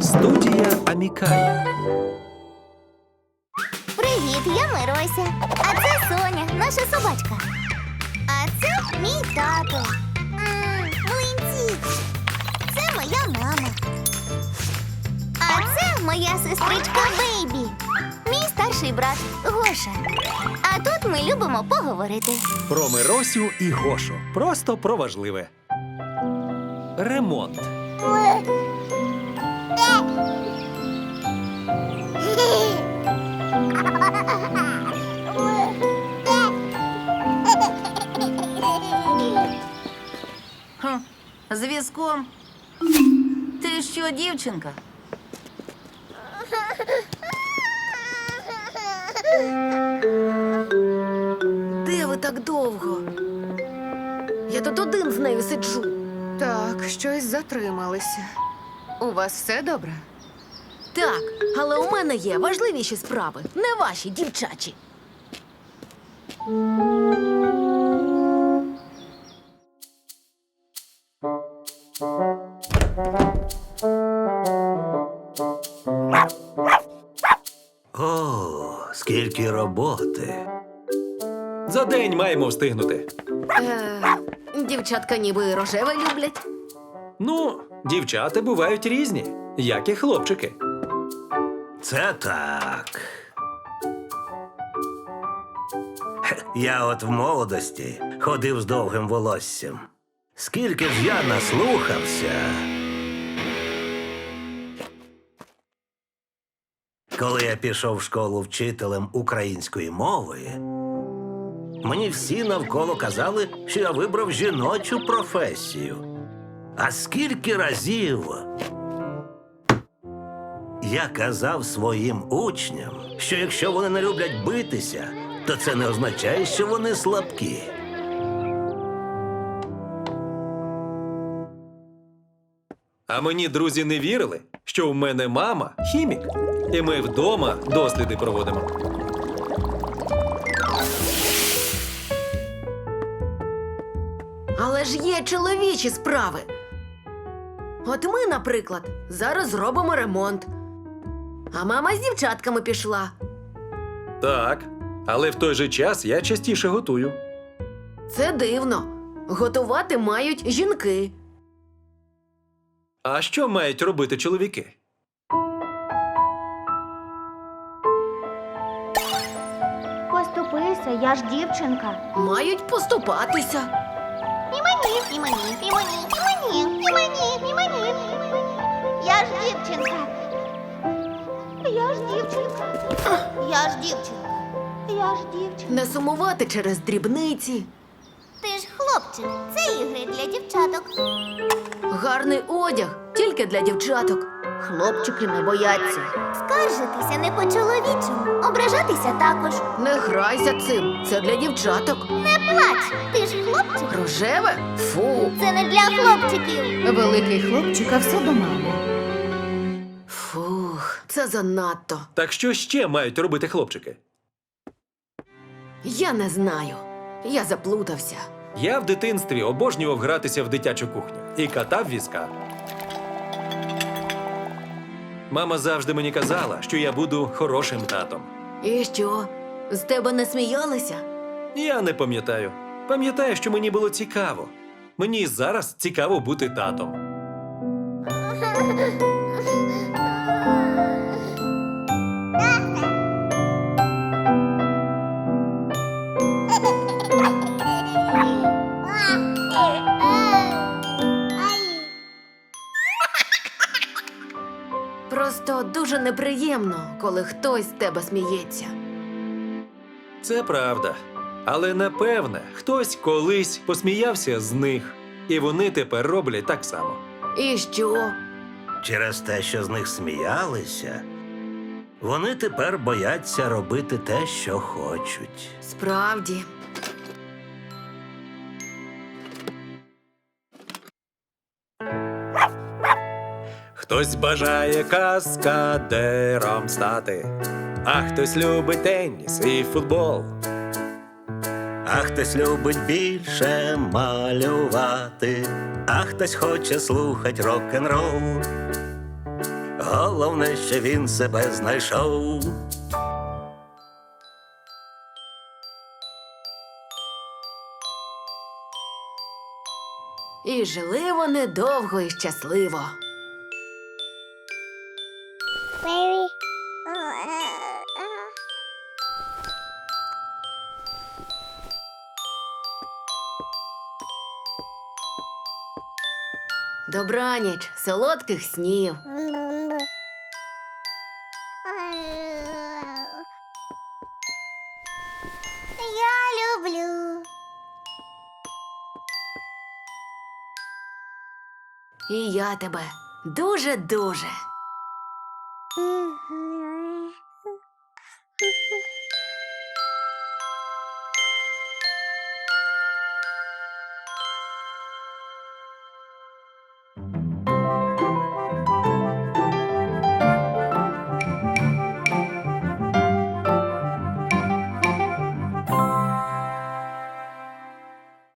Студія Амікая. Привіт, я Мирося. А це Соня, наша собачка. А це мій тато. М, Млинці. Це моя мама. А це моя сестричка Бейбі. Мій старший брат Гоша. А тут ми любимо поговорити. Про Миросю і Гошу. Просто про важливе. Ремонт. Зв'язком. Ти що, дівчинка? Де ви так довго? Я тут один з нею сиджу. Так, щось затрималися. У вас все добре? Так, але у мене є важливіші справи, не ваші дівчачі. О, скільки роботи. За день маємо встигнути. Е, дівчатка ніби рожеве люблять. Ну, дівчата бувають різні, як і хлопчики. Це так. Я от в молодості ходив з довгим волоссям. Скільки ж я наслухався. Коли я пішов в школу вчителем української мови, мені всі навколо казали, що я вибрав жіночу професію. А скільки разів я казав своїм учням, що якщо вони не люблять битися, то це не означає, що вони слабкі. А мені друзі не вірили, що в мене мама хімік, і ми вдома досліди проводимо. Ж є чоловічі справи. От ми, наприклад, зараз зробимо ремонт. А мама з дівчатками пішла. Так, але в той же час я частіше готую. Це дивно. Готувати мають жінки. А що мають робити чоловіки? Поступися, я ж дівчинка. Мають поступатися. І мені, і мені, і мені, і мені, і мені, і мені. Я ж дівчинка. Я ж дівчинка. Я ж дівчинка. Я ж дівчинка. Не сумувати через дрібниці. Ти ж хлопчик. Це ігри для дівчаток. Гарний одяг тільки для дівчаток. Хлопчики не бояться. Скаржитися не по-чоловічому, ображатися також. Не грайся цим. Це для дівчаток. Не плач, ти ж хлопчик. Рожеве? Фу. Це не для хлопчиків. Великий хлопчик, а все до мами. Фух, це занадто. Так що ще мають робити хлопчики? Я не знаю. Я заплутався. Я в дитинстві обожнював гратися в дитячу кухню і катав візка. Мама завжди мені казала, що я буду хорошим татом. І що? З тебе не сміялися? Я не пам'ятаю. Пам'ятаю, що мені було цікаво. Мені зараз цікаво бути татом. Просто дуже неприємно, коли хтось з тебе сміється. Це правда. Але напевне, хтось колись посміявся з них, і вони тепер роблять так само. І що? Через те, що з них сміялися, вони тепер бояться робити те, що хочуть. Справді. Хтось бажає каскадером стати, а хтось любить теніс і футбол. А хтось любить більше малювати, а хтось хоче слухать рок-н-рол. Головне, що він себе знайшов. І жили вони довго і щасливо. Добраніч, солодких снів. Я люблю. І я тебе дуже-дуже. Мгм.